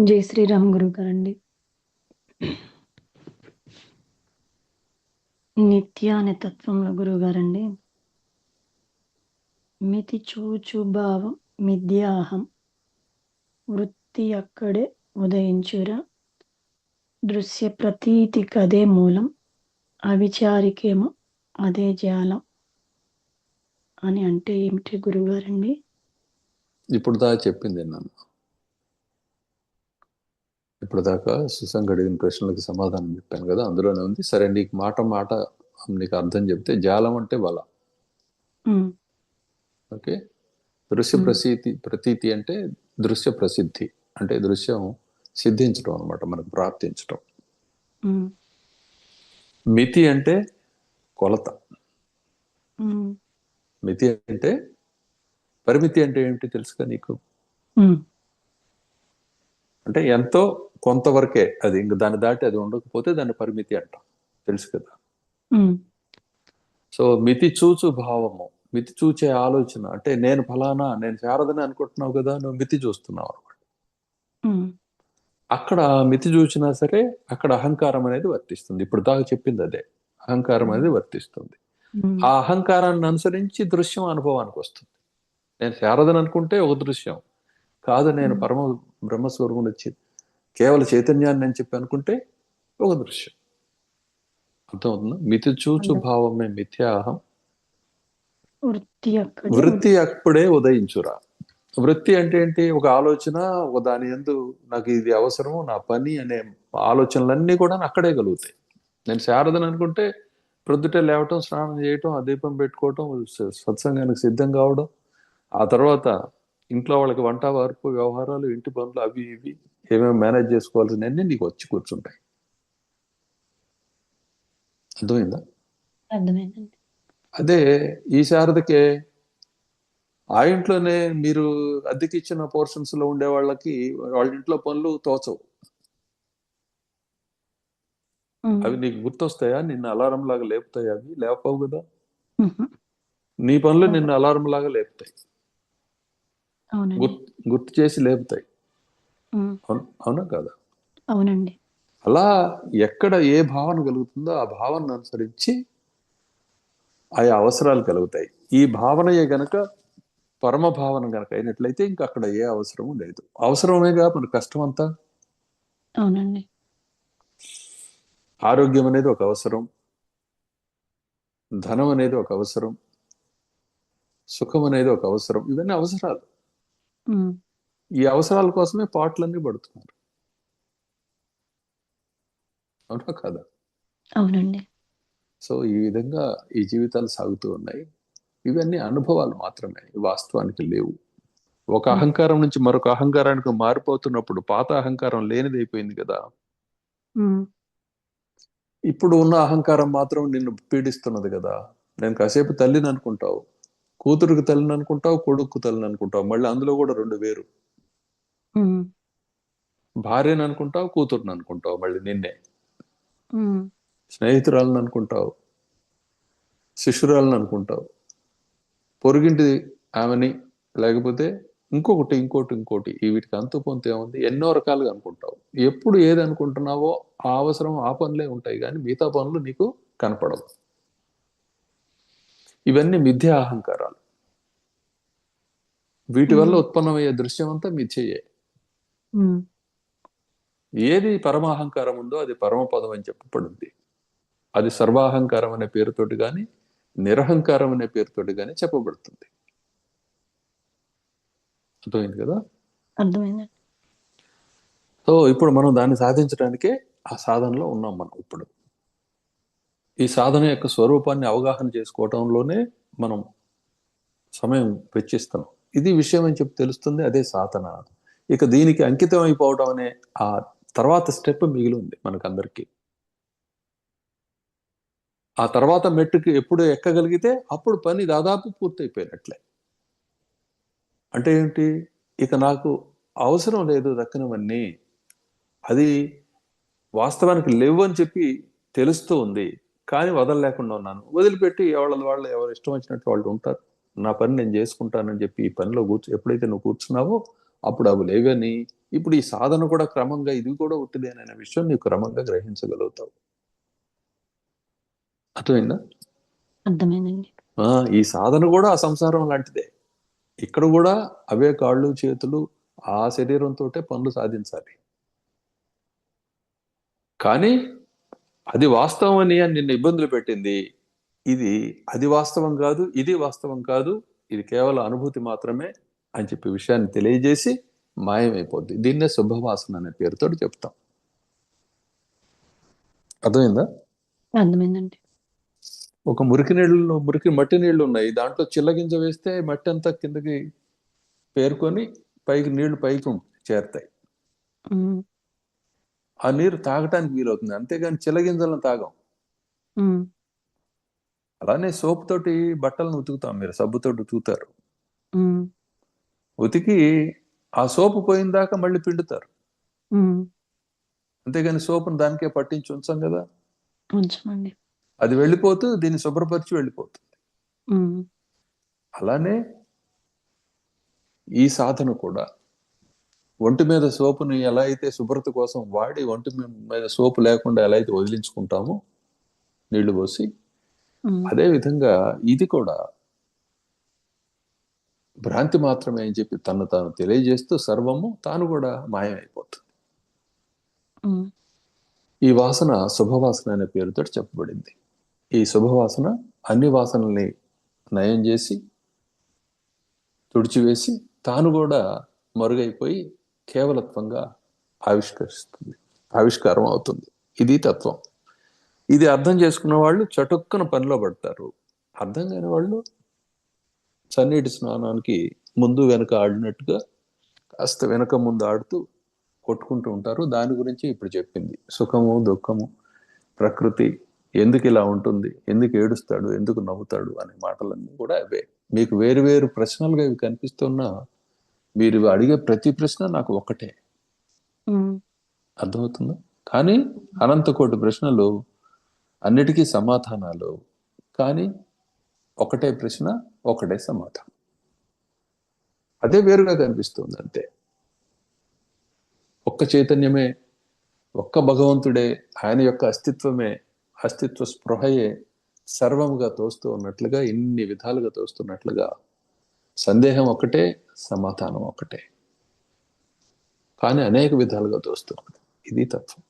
జై శ్రీరామ్ గురువు గారండి నిత్య అనే తత్వంలో గురువు గారండి మితి చూచు భావం మిథ్యాహం. వృత్తి అక్కడే ఉదయించురా. దృశ్య ప్రతీతికి అదే మూలం. అవిచారికేమో అదే జాలం. అని అంటే ఏమిటి గురువుగారండి ఇప్పుడు దా చెప్పింది నన్ను. ఇప్పుడు దాకా సుసంగ్ అడిగిన ప్రశ్నలకు సమాధానం చెప్పాను కదా అందులోనే ఉంది. సరే నీకు మాట మాట నీకు అర్థం చెప్తే జాలం అంటే బల. ఓకే? దృశ్య. ప్రసీతి ప్రతీతి అంటే దృశ్య ప్రసిద్ధి. అంటే దృశ్యం సిద్ధించడం అనమాట మనకు ప్రాప్తించడం. మితి అంటే కొలత. మితి అంటే పరిమితి అంటే ఏమిటి తెలుసుగా నీకు? అంటే ఎంతో కొంతవరకే అది ఇంక దాన్ని దాటి అది ఉండకపోతే దాన్ని పరిమితి అంటాం. తెలుసు కదా? సో మితి చూచు భావము మితి చూచే ఆలోచన. అంటే నేను ఫలానా నేను శారదని అనుకుంటున్నావు కదా నువ్వు మితి చూస్తున్నావు అనమాట. అక్కడ మితి చూసినా సరే అక్కడ అహంకారం అనేది వర్తిస్తుంది. ఇప్పుడు దాకా చెప్పింది అదే. అహంకారం అనేది వర్తిస్తుంది. ఆ అహంకారాన్ని అనుసరించి దృశ్యం అనుభవానికి వస్తుంది. నేను శారదని అనుకుంటే ఒక దృశ్యం. కాదు నేను. పరమ బ్రహ్మస్వరూపం వచ్చి కేవల చైతన్యాన్ని నేను చెప్పి అనుకుంటే ఒక దృశ్యం. అర్థమవుతుందా? మితి చూచు. భావమే మిథ్యాహం వృత్తి అప్పుడే ఉదయించురా. వృత్తి అంటే ఏంటి? ఒక ఆలోచన ఒక దాని ఎందు నాకు ఇది అవసరము నా పని అనే ఆలోచనలన్నీ కూడా అక్కడే కలుగుతాయి. నేను శారదని అనుకుంటే ప్రొద్దుటే లేవటం స్నానం చేయటం ఆ దీపం పెట్టుకోవటం సత్సంగానికి సిద్ధం కావడం ఆ తర్వాత ఇంట్లో వాళ్ళకి వంట వార్పు వ్యవహారాలు ఇంటి పనులు అవి ఇవి ఏమేమి మేనేజ్ చేసుకోవాల్సినవన్నీ నీకు వచ్చి కూర్చుంటాయి. అర్థమైందా? అర్థమైందండి. అదే ఈ శారదకే ఆ ఇంట్లోనే మీరు అద్దెకి ఇచ్చిన పోర్షన్స్లో ఉండే వాళ్ళకి వాళ్ళ ఇంట్లో పనులు తోచవు. అవి నీకు గుర్తొస్తాయా? నిన్ను అలారం లాగా లేపుతాయి అవి? లేపవు కదా. నీ పనులు నిన్ను అలారం లాగా లేపుతాయి. గుర్తు చేసి లేపుతాయి. అవును- కాదా? అవునండి. అలా ఎక్కడ ఏ భావన కలుగుతుందో ఆ భావనను అనుసరించి ఆయా అవసరాలు కలుగుతాయి. ఈ భావనయే గనక పరమ భావన గనక అయినట్లయితే ఇంకా అక్కడ ఏ అవసరము లేదు. అవసరమేగా మన కష్టం అంతా అవునండి. ఆరోగ్యం అనేది ఒక అవసరం. ధనం అనేది ఒక అవసరం. సుఖం అనేది ఒక అవసరం. ఇవన్నీ అవసరాలు. ఈ అవసరాల కోసమే పాటలన్నీ పడుతున్నారు. అవునా కదా? అవునండి. సో ఈ విధంగా ఈ జీవితాలు సాగుతూ ఉన్నాయి. ఇవన్నీ అనుభవాలు మాత్రమే వాస్తవానికి లేవు. ఒక అహంకారం నుంచి మరొక అహంకారానికి మారిపోతున్నప్పుడు పాత అహంకారం లేనిదైపోయింది కదా? ఇప్పుడు ఉన్న అహంకారం మాత్రం నిన్ను పీడిస్తున్నది కదా? నేను కాసేపు తల్లిని అనుకుంటావు. కూతురుకి తల్లిని అనుకుంటావు కొడుకు తల్లిని అనుకుంటావు. మళ్ళీ అందులో కూడా రెండు వేరు. భార్యను అనుకుంటావు కూతురుని అనుకుంటావు మళ్ళీ నిన్నే. స్నేహితురాలను అనుకుంటావు శిష్యురాలను అనుకుంటావు. పొరుగింటి ఆమెని లేకపోతే ఇంకొకటి ఇంకోటి ఇంకోటి ఈ వీటికి అంతు పొంత ఏముంది? ఎన్నో రకాలుగా అనుకుంటావు. ఎప్పుడు ఏది అనుకుంటున్నావో ఆ అవసరం ఆ పనులే ఉంటాయి కానీ మిగతా పనులు నీకు కనపడవు. ఇవన్నీ మిథ్యా అహంకారాలు. వీటి వల్ల. ఉత్పన్నమయ్యే దృశ్యం అంతా మిథ్యయే. ఏది పరమాహంకారం ఉందో అది పరమపదం అని చెప్పబడింది. అది సర్వాహంకారం అనే పేరుతోటి కానీ నిరహంకారం అనే పేరుతోటి కానీ చెప్పబడుతుంది. అర్థమైంది కదా? అర్థమైందండి. సో ఇప్పుడు మనం దాన్ని సాధించడానికే ఆ సాధనలో ఉన్నాం మనం ఇప్పుడు. ఈ సాధన యొక్క స్వరూపాన్ని అవగాహన చేసుకోవటంలోనే మనం సమయం వెచ్చిస్తున్నాం. ఇది విషయం అని చెప్పి తెలుస్తుంది అదే సాధన. ఇక దీనికి అంకితం అయిపోవడం అనే ఆ తర్వాత స్టెప్ మిగిలి ఉంది మనకందరికీ. ఆ తర్వాత మెట్టుకి ఎప్పుడు ఎక్కగలిగితే అప్పుడు పని దాదాపు పూర్తయిపోయినట్లే. అంటే ఏంటి? ఇక నాకు అవసరం లేదు దక్కనవన్నీ. అది వాస్తవానికి లేవు అని చెప్పి తెలుస్తూ ఉంది. కానీ వదలలేకుండా ఉన్నాను. వదిలిపెట్టి ఎవళ్ళ వాళ్ళు ఎవరు ఇష్టం వచ్చినట్టు వాళ్ళు ఉంటారు. నా పని నేను చేసుకుంటానని చెప్పి ఈ పనిలో కూర్చు ఎప్పుడైతే నువ్వు కూర్చున్నావో అప్పుడు అవి లేవని ఇప్పుడు ఈ సాధన కూడా క్రమంగా ఇది కూడా ఉట్టిదేననే విషయం నీవు క్రమంగా గ్రహించగలుగుతావు. అర్థమైందా? అర్థమైందండి. ఆ, ఈ సాధన కూడా ఆ సంసారం లాంటిదే. ఇక్కడ కూడా అవే కాళ్ళు చేతులు ఆ శరీరంతో పనులు సాధించాలి. కానీ అది వాస్తవం అని నిన్ను ఇబ్బందులు పెట్టింది. ఇది అది వాస్తవం కాదు ఇది వాస్తవం కాదు ఇది కేవలం అనుభూతి మాత్రమే. అని చెప్పి విషయాన్ని తెలియజేసి మాయమైపోద్ది. దీన్నే శుభవాసన అనే పేరుతో చెప్తాం. అర్థమైందా? అర్థమైందండి. ఒక మురికి నీళ్ళు మురికి మట్టి నీళ్ళు ఉన్నాయి. దాంట్లో చిల్లగింజ వేస్తే మట్టి అంతా కిందకి పేరుకొని పైకి నీళ్ళు పైకి చేరుతాయి. ఆ నీరు తాగటానికి వీలవుతుంది. అంతేగాని చిల్లగింజలను తాగం. అలానే సోప్ తోటి బట్టలను ఉతుకుతాం మీరు. సబ్బుతోటి ఉతుకుతారు. ఉతికి ఆ సోపు పోయిన దాకా మళ్ళీ పిండుతారు. అంతేగాని సోపును దానికే పట్టించి ఉంచాం కదా. ఉంచమండి. అది వెళ్ళిపోతూ దీన్ని శుభ్రపరిచి వెళ్ళిపోతుంది. అలానే ఈ సాధన కూడా. ఒంటి మీద సోపుని ఎలా అయితే శుభ్రత కోసం వాడి ఒంటి మీద సోపు లేకుండా ఎలా అయితే వదిలించుకుంటామో నీళ్ళు పోసి అదే విధంగా ఇది కూడా భ్రాంతి మాత్రమే అని చెప్పి తను తాను తెలియజేస్తూ సర్వము తాను కూడా మాయమైపోతుంది. ఈ వాసన శుభవాసన అనే పేరుతో చెప్పబడింది. ఈ శుభవాసన అన్ని వాసనల్ని నయం చేసి తుడిచివేసి తాను కూడా మరుగైపోయి కేవలత్వంగా ఆవిష్కరిస్తుంది ఆవిష్కారం అవుతుంది. ఇది తత్వం. ఇది అర్థం చేసుకున్న వాళ్ళు చటుక్కున పనిలో పడతారు. అర్థం కాని వాళ్ళు చన్నీటి స్నానానికి ముందు వెనక ఆడినట్టుగా కాస్త వెనక ముందు ఆడుతూ కొట్టుకుంటూ ఉంటారు. దాని గురించి ఇప్పుడు చెప్పింది. సుఖము దుఃఖము ప్రకృతి ఎందుకు ఇలా ఉంటుంది? ఎందుకు ఏడుస్తాడు? ఎందుకు నవ్వుతాడు? అనే మాటలన్నీ కూడా అవే. మీకు వేరు వేరు ప్రశ్నలుగా ఇవి కనిపిస్తున్నా మీరు అడిగే ప్రతి ప్రశ్న నాకు ఒక్కటే ఉమ్, అర్థమవుతుందా? కానీ అనంత కోటి ప్రశ్నలు అన్నిటికీ సమాధానాలు. కానీ ఒకటే ప్రశ్న ఒకటే సమాధానం. అదే వేరుగా కనిపిస్తుంది అంతే. ఒక్క చైతన్యమే ఒక్క భగవంతుడే ఆయన యొక్క అస్తిత్వమే అస్తిత్వ స్పృహయే సర్వముగా తోస్తూ ఉన్నట్లుగా ఇన్ని విధాలుగా తోస్తున్నట్లుగా సందేహం ఒకటే సమాధానం ఒకటే. కానీ అనేక విధాలుగా తోస్తూ ఇది తత్వం.